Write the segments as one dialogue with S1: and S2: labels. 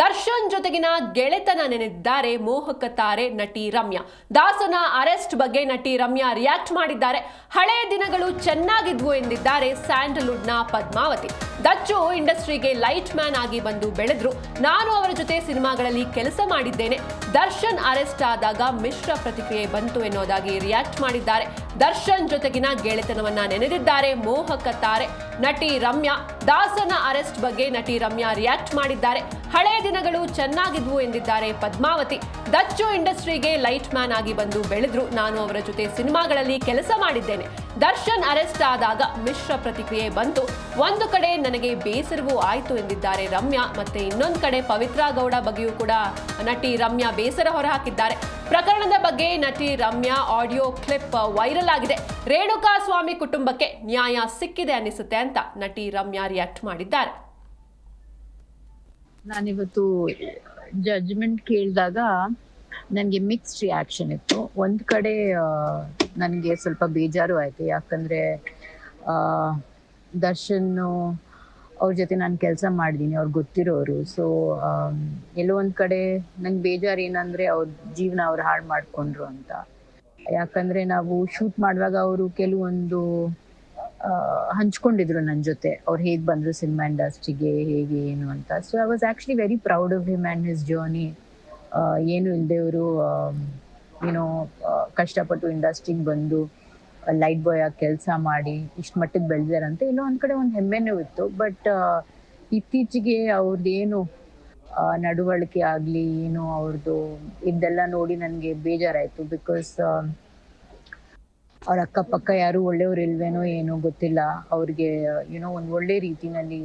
S1: ದರ್ಶನ್ ಜೊತೆಗಿನ ಗೆಳೆತನ ನೆನೆದಿದ್ದಾರೆ ಮೋಹಕ ತಾರೆ ನಟಿ ರಮ್ಯಾ. ದಾಸನ ಅರೆಸ್ಟ್ ಬಗ್ಗೆ ನಟಿ ರಮ್ಯಾ ರಿಯಾಕ್ಟ್ ಮಾಡಿದ್ದಾರೆ. ಹಳೆಯ ದಿನಗಳು ಚೆನ್ನಾಗಿದ್ವು ಎಂದಿದ್ದಾರೆ ಸ್ಯಾಂಡಲ್ವುಡ್ನ ಪದ್ಮಾವತಿ. ದಚ್ಚು ಇಂಡಸ್ಟ್ರಿಗೆ ಲೈಟ್ ಮ್ಯಾನ್ ಆಗಿ ಬಂದು ಬೆಳೆದ್ರು. ನಾನು ಅವರ ಜೊತೆ ಸಿನಿಮಾಗಳಲ್ಲಿ ಕೆಲಸ ಮಾಡಿದ್ದೇನೆ. ದರ್ಶನ್ ಅರೆಸ್ಟ್ ಆದಾಗ ಮಿಶ್ರ ಪ್ರತಿಕ್ರಿಯೆ ಬಂತು ಎನ್ನುವುದಾಗಿ ರಿಯಾಕ್ಟ್ ಮಾಡಿದ್ದಾರೆ. ದರ್ಶನ್ ಜೊತೆಗಿನ ಗೆಳೆತನವನ್ನ ನೆನೆದಿದ್ದಾರೆ ಮೋಹಕ ತಾರೆ ನಟಿ ರಮ್ಯಾ. ದಾಸನ ಅರೆಸ್ಟ್ ಬಗ್ಗೆ ನಟಿ ರಮ್ಯಾ ರಿಯಾಕ್ಟ್ ಮಾಡಿದ್ದಾರೆ. ಹಳೆಯ ದಿನಗಳು ಚೆನ್ನಾಗಿದ್ವು ಎಂದಿದ್ದಾರೆ ಪದ್ಮಾವತಿ. ದಚ್ಚು ಇಂಡಸ್ಟ್ರಿಗೆ ಲೈಟ್ ಮ್ಯಾನ್ ಆಗಿ ಬಂದು ಬೆಳೆದ್ರು. ನಾನು ಅವರ ಜೊತೆ ಸಿನಿಮಾಗಳಲ್ಲಿ ಕೆಲಸ ಮಾಡಿದ್ದೇನೆ. ದರ್ಶನ್ ಅರೆಸ್ಟ್ ಆದಾಗ ಮಿಶ್ರ ಪ್ರತಿಕ್ರಿಯೆ ಬಂತು. ಒಂದು ಕಡೆ ನನಗೆ ಬೇಸರವೂ ಆಯಿತು ಎಂದಿದ್ದಾರೆ ರಮ್ಯಾ, ಮತ್ತೆ ಇನ್ನೊಂದು ಕಡೆ ಪವಿತ್ರ ಗೌಡ ಬಗ್ಗೆಯೂ ಕೂಡ ನಟಿ ರಮ್ಯಾ ಬೇಸರ ಹೊರಹಾಕಿದ್ದಾರೆ. ಪ್ರಕರಣದ ಬಗ್ಗೆ ನಟಿ ರಮ್ಯಾ ಆಡಿಯೋ ಕ್ಲಿಪ್ ವೈರಲ್ ಆಗಿದೆ. ರೇಣುಕಾ ಸ್ವಾಮಿ ಕುಟುಂಬಕ್ಕೆ ನ್ಯಾಯ ಸಿಕ್ಕಿದೆ ಅನಿಸುತ್ತೆ ಅಂತ ನಟಿ ರಮ್ಯಾ ರಿಯಾಕ್ಟ್ ಮಾಡಿದ್ದಾರೆ.
S2: ನಾನಿವತ್ತು ಜಡ್ಜ್ಮೆಂಟ್ ಕೇಳಿದಾಗ ನನಗೆ ಮಿಕ್ಸ್ಡ್ ರಿಯಾಕ್ಷನ್ ಇತ್ತು. ಒಂದ್ ಕಡೆ ನನಗೆ ಸ್ವಲ್ಪ ಬೇಜಾರು ಆಯ್ತು. ಯಾಕಂದ್ರೆ ಆ, ದರ್ಶನ್ ಅವ್ರ ಜೊತೆ ನಾನು ಕೆಲಸ ಮಾಡಿದ್ದೀನಿ ಅವ್ರು ಗೊತ್ತಿರೋರು. ಸೊ ಎಲ್ಲೋ ಒಂದ್ ಕಡೆ ನಂಗೆ ಬೇಜಾರು ಏನಂದ್ರೆ ಅವ್ರ ಜೀವನ ಅವ್ರು ಹಾಳು ಮಾಡ್ಕೊಂಡ್ರು ಅಂತ. ಯಾಕಂದ್ರೆ ನಾವು ಶೂಟ್ ಮಾಡುವಾಗ ಅವರು ಕೆಲವೊಂದು ಹಂಚ್ಕೊಂಡಿದ್ರು ನನ್ನ ಜೊತೆ. ಅವ್ರು ಹೇಗ್ ಬಂದ್ರು ಸಿನಿಮಾ ಇಂಡಸ್ಟ್ರಿಗೆ ಹೇಗೆ, ಏನು ಅಂತ. So I was actually very proud of him and his journey ಏನು ಇಲ್ಲದೆ ಅವರು ಏನೋ ಕಷ್ಟಪಟ್ಟು ಇಂಡಸ್ಟ್ರಿಗೆ ಬಂದು ಲೈಟ್ ಬಾಯ್ ಆಗಿ ಕೆಲಸ ಮಾಡಿ, ಇಷ್ಟು ಮಟ್ಟಿಗೆ ಬೆಳೆದಾರಂತೆ ಇನ್ನೂ ಒಂದು ಕಡೆ ಒಂದು ಹೆಮ್ಮೆನೂ ಇತ್ತು. ಬಟ್ ಇತ್ತೀಚೆಗೆ ಏನು ನಡವಳಿಕೆ ಆಗಲಿ, ಏನು ಅವ್ರದ್ದು ಇದೆಲ್ಲ ನೋಡಿ ನನಗೆ ಬೇಜಾರಾಯಿತು. ಬಿಕಾಸ್ ಅವ್ರ ಅಕ್ಕಪಕ್ಕ ಯಾರು ಒಳ್ಳೆಯವ್ರು ಇಲ್ವೇನೋ ಏನೋ ಗೊತ್ತಿಲ್ಲ. ಅವ್ರಿಗೆ ಏನೋ ಒಂದು ಒಳ್ಳೆ ರೀತಿನಲ್ಲಿ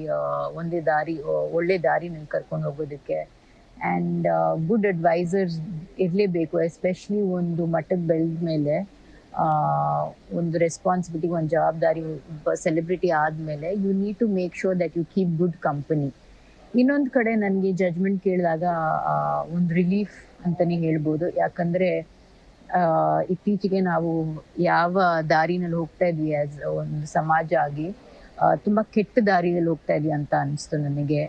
S2: ಒಂದೇ ದಾರಿ ಒಳ್ಳೆ ಒಳ್ಳೆ ದಾರಿನಲ್ಲಿ ಕರ್ಕೊಂಡು ಹೋಗೋದಕ್ಕೆ. ಆ್ಯಂಡ್ ಗುಡ್ ಅಡ್ವೈಸರ್ಸ್ ಇರಲೇಬೇಕು ಎಸ್ಪೆಷಲಿ ಒಂದು ಮಟ್ಟಕ್ಕೆ ಬೆಳೆದ ಮೇಲೆ ಒಂದು ರೆಸ್ಪಾನ್ಸಿಬಿಲಿಟಿ ಒಂದು ಜವಾಬ್ದಾರಿ ಸೆಲೆಬ್ರಿಟಿ ಆದಮೇಲೆ you need to make sure that you keep good company ಇನ್ನೊಂದು ಕಡೆ ನನಗೆ ಜಜ್ಮೆಂಟ್ ಕೇಳಿದಾಗ ಒಂದು ರಿಲೀಫ್ ಅಂತಲೇ ಹೇಳ್ಬೋದು. ಯಾಕಂದ್ರೆ ಇತ್ತೀಚೆಗೆ ನಾವು ಯಾವ ದಾರಿನಲ್ಲಿ ಹೋಗ್ತಾ ಇದ್ವಿ ಆಸ್ ಒಂದು ಸಮಾಜ ಆಗಿ ತುಂಬಾ ಕೆಟ್ಟ ದಾರಿಯಲ್ಲಿ ಹೋಗ್ತಾ ಇದ್ವಿ ಅಂತ ಅನಿಸ್ತು ನನಗೆ.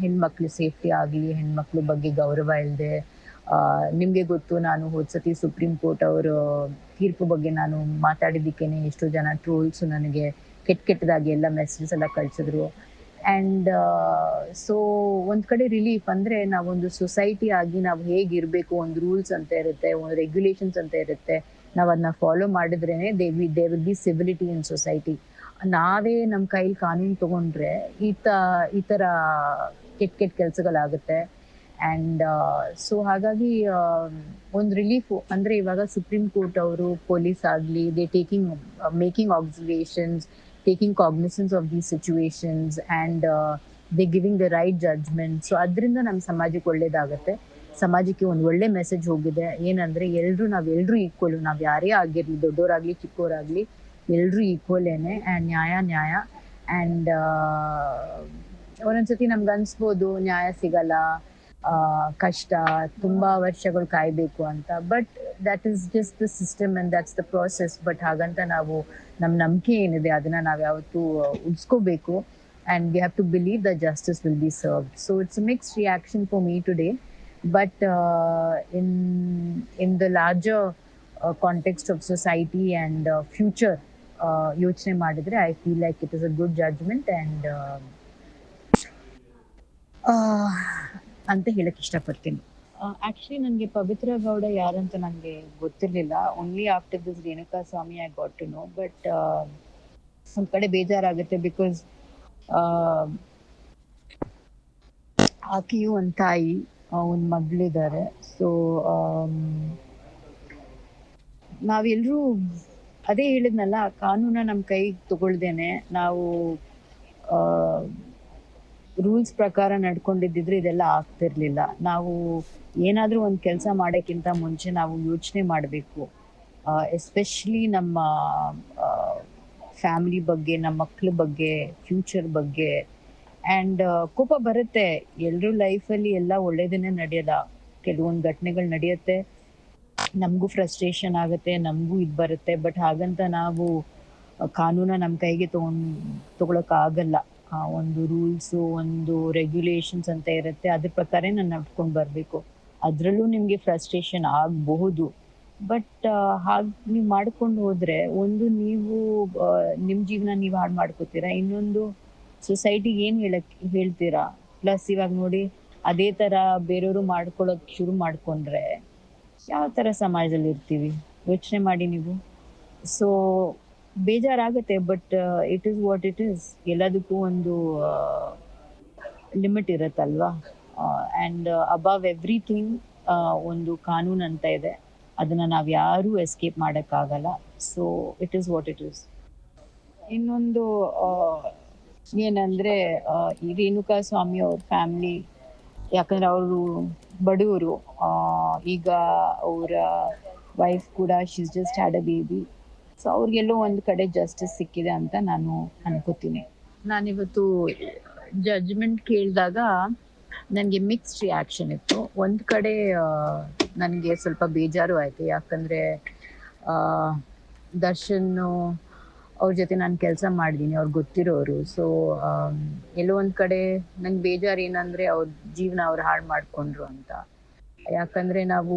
S2: ಹೆಣ್ಮಕ್ಳು ಸೇಫ್ಟಿ ಆಗಲಿ, ಹೆಣ್ಮಕ್ಳು ಬಗ್ಗೆ ಗೌರವ ಇಲ್ಲದೆ ನಿಮಗೆ ಗೊತ್ತು ನಾನು ಹೋದ ಸತಿ ಸುಪ್ರೀಂ ಕೋರ್ಟ್ ಅವರ ತೀರ್ಪು ಬಗ್ಗೆ ನಾನು ಮಾತಾಡಿದ್ದಕ್ಕೇನೆ ಎಷ್ಟೋ ಜನ ಟ್ರೋಲ್ಸ್ ನನಗೆ ಕೆಟ್ಟ ಕೆಟ್ಟದಾಗಿ ಎಲ್ಲ ಮೆಸೇಜಸ್ ಎಲ್ಲ ಕಳ್ಸಿದ್ರು. ಆ್ಯಂಡ್ ಸೊ ಒಂದ್ ಕಡೆ ರಿಲೀಫ್ ಅಂದ್ರೆ ನಾವೊಂದು ಸೊಸೈಟಿ ಆಗಿ ನಾವು ಹೇಗಿರ್ಬೇಕು, ಒಂದು ರೂಲ್ಸ್ ಅಂತ ಇರುತ್ತೆ, ಒಂದು ರೆಗ್ಯುಲೇಷನ್ಸ್ ಅಂತ ಇರುತ್ತೆ ನಾವು ಅದನ್ನ follow ಮಾಡಿದ್ರೇನೆ they we they will be civility in society ನಾವೇ ನಮ್ಮ ಕೈಲಿ ಕಾನೂನು ತಗೊಂಡ್ರೆ ಈ ಈ ಥರ ಕೆಟ್ಟ ಕೆಟ್ಟ ಕೆಲ್ಸಗಳಾಗುತ್ತೆ ಆ್ಯಂಡ್ ಸೊ ಹಾಗಾಗಿ ಒಂದು ರಿಲೀಫು ಅಂದರೆ ಇವಾಗ ಸುಪ್ರೀಂ ಕೋರ್ಟ್ ಅವರು ಪೊಲೀಸ್ ಆಗಲಿ they taking making observations taking cognizance of these situations and they giving the right judgment so ಅದರಿಂದ ನಮ್ಮ ಸಮಾಜಕ್ಕೆ ಒಳ್ಳೇದಾಗುತ್ತೆ. ಸಮಾಜಕ್ಕೆ ಒಂದು ಒಳ್ಳೆ ಮೆಸೇಜ್ ಹೋಗಿದೆ. ಏನಂದ್ರೆ ಎಲ್ಲರೂ ನಾವೆಲ್ಲರೂ ಈಕ್ವಲ್ ನಾವು ಯಾರೇ ಆಗಿರಲಿ ದೊಡ್ಡವರಾಗ್ಲಿ ಚಿಕ್ಕವರಾಗ್ಲಿ ಎಲ್ಲರೂ ಈಕ್ವಲೇನೆ ಆ್ಯಂಡ್ ನ್ಯಾಯ ನ್ಯಾಯ. ಆ್ಯಂಡ್ ಒಂದೊಂದ್ಸತಿ ನಮ್ಗೆ ಅನ್ಸ್ಬೋದು, ನ್ಯಾಯ ಸಿಗಲ್ಲ ಕಷ್ಟ, ತುಂಬಾ ವರ್ಷಗಳು ಕಾಯಬೇಕು ಅಂತ. But that is just the system and that's the process but ಹಾಗಂತ ನಾವು ನಮ್ಮ ನಂಬಿಕೆ ಏನಿದೆ ಅದನ್ನ ನಾವು ಯಾವತ್ತು ಉಳಿಸ್ಕೋಬೇಕು. And we have to believe the justice will be serve so it's mix reaction for me today but in in the larger context of society and future ಯೋಚನೆ ಮಾಡಿದ್ರೆ I feel like it is a good judgment and ಅಂತ ಹೇಳಕ್ ಇಷ್ಟಪಡ್ತೀನಿ. Actually ನನಗೆ ಪವಿತ್ರ ಗೌಡ ಯಾರಂತ ನನಗೆ ಗೊತ್ತಿರಲಿಲ್ಲ. Only after this Renuka Swamy I got to know but ಒಂದ್ ಕಡೆ ಬೇಜಾರಾಗುತ್ತೆ ಬಿಕಾಸ್ ಆಕೆಯು ಒಂದು ತಾಯಿ ಒಂದು ಮಗಳಿದ್ದಾರೆ ಸೊ ನಾವೆಲ್ಲರೂ ಅದೇ ಹೇಳಿದ್ನಲ್ಲ, ಕಾನೂನ ನಮ್ಮ ಕೈಗೆ ತಗೊಳ್ದೇನೆ. ನಾವು ರೂಲ್ಸ್ ಪ್ರಕಾರ ನಡ್ಕೊಂಡಿದ್ದಿದ್ರೆ ಇದೆಲ್ಲ ಆಗ್ತಿರ್ಲಿಲ್ಲ. ನಾವು ಏನಾದ್ರೂ ಒಂದು ಕೆಲಸ ಮಾಡೋಕ್ಕಿಂತ ಮುಂಚೆ ನಾವು ಯೋಚನೆ ಮಾಡಬೇಕು. ಎಸ್ಪೆಷಲಿ ನಮ್ಮ ಫ್ಯಾಮಿಲಿ ಬಗ್ಗೆ, ನಮ್ಮ ಮಕ್ಳ ಬಗ್ಗೆ ಫ್ಯೂಚರ್ ಬಗ್ಗೆ. ಆ್ಯಂಡ್ ಕೋಪ ಬರುತ್ತೆ. ಎಲ್ಲರೂ ಲೈಫಲ್ಲಿ ಎಲ್ಲ ಒಳ್ಳೇದನ್ನೇ ನಡೆಯಲ್ಲ ಕೆಲವೊಂದು ಘಟನೆಗಳು ನಡೆಯುತ್ತೆ. ನಮಗೂ ಫ್ರಸ್ಟ್ರೇಷನ್ ಆಗುತ್ತೆ, ನಮಗೂ ಇದು ಬರುತ್ತೆ. ಬಟ್ ಹಾಗಂತ ನಾವು ಕಾನೂನ ನಮ್ಮ ಕೈಗೆ ತಗೊಂಡ್ ಆ, ಒಂದು ರೂಲ್ಸು ಒಂದು ರೆಗ್ಯುಲೇಷನ್ಸ್ ಅಂತ ಇರುತ್ತೆ. ಅದ್ರ ಪ್ರಕಾರ ನಾನು ನಡ್ಕೊಂಡು ಬರಬೇಕು. ಅದರಲ್ಲೂ ನಿಮಗೆ ಫ್ರಸ್ಟ್ರೇಷನ್ ಆಗಬಹುದು. ಬಟ್ ಹಾಗೆ ನೀವು ಮಾಡ್ಕೊಂಡು ಹೋದ್ರೆ ಒಂದು ನೀವು ನಿಮ್ಮ ಜೀವನ ನೀವು ಹಾಳು ಮಾಡ್ಕೋತೀರಾ? ಇನ್ನೊಂದು ಸೊಸೈಟಿಗೆ ಏನು ಹೇಳಕ್, ಹೇಳ್ತೀರಾ? ಪ್ಲಸ್ ಇವಾಗ ನೋಡಿ ಅದೇ ಥರ ಬೇರೆಯವರು ಮಾಡ್ಕೊಳ್ಳೋಕೆ ಶುರು ಮಾಡ್ಕೊಂಡ್ರೆ ಯಾವ ಥರ ಸಮಾಜದಲ್ಲಿ ಇರ್ತೀವಿ? ಯೋಚನೆ ಮಾಡಿ ನೀವು. ಸೊ ಬೇಜಾರಾಗುತ್ತೆ but it is what it is ಎಲ್ಲದಕ್ಕೂ ಒಂದು ಲಿಮಿಟ್ ಇರುತ್ತಲ್ವಾ? ಆ್ಯಂಡ್ ಅಬವ್ ಎವ್ರಿಥಿಂಗ್ ಒಂದು ಕಾನೂನು ಅಂತ ಇದೆ. ಅದನ್ನ ನಾವು ಯಾರೂ ಎಸ್ಕೇಪ್ ಮಾಡೋಕ್ಕಾಗಲ್ಲ. So it is what it is ಇನ್ನೊಂದು ಏನಂದ್ರೆ ಈ ರೇಣುಕಾ ಸ್ವಾಮಿ ಅವ್ರ ಫ್ಯಾಮಿಲಿ ಯಾಕಂದ್ರೆ ಅವರು ಬಡವರು ಈಗ ಅವರ ವೈಫ್ ಕೂಡ she's just had a baby so ಅವ್ರಿಗೆಲ್ಲೋ ಒಂದು ಕಡೆ ಜಸ್ಟಿಸ್ ಸಿಕ್ಕಿದೆ ಅಂತ ನಾನು ಅನ್ಕೋತೀನಿ. ನಾನಿವತ್ತು ಜಡ್ಜ್ಮೆಂಟ್ ಕೇಳಿದಾಗ ನನಗೆ ಮಿಕ್ಸ್ ರಿಯಾಕ್ಷನ್ ಇತ್ತು. ಒಂದು ಕಡೆ ನನಗೆ ಸ್ವಲ್ಪ ಬೇಜಾರು ಆಯಿತು. ಯಾಕಂದರೆ ದರ್ಶನ್ ಅವ್ರ ಜೊತೆ ನಾನು ಕೆಲಸ ಮಾಡಿದ್ದೀನಿ ಅವ್ರ್ ಗೊತ್ತಿರೋರು. ಸೊ ಎಲ್ಲೋ ಒಂದು ಕಡೆ ನಂಗೆ ಬೇಜಾರು ಏನಂದರೆ ಅವ್ರ ಜೀವನ ಅವ್ರು ಹಾಳು ಮಾಡಿಕೊಂಡ್ರು ಅಂತ. ಯಾಕಂದರೆ ನಾವು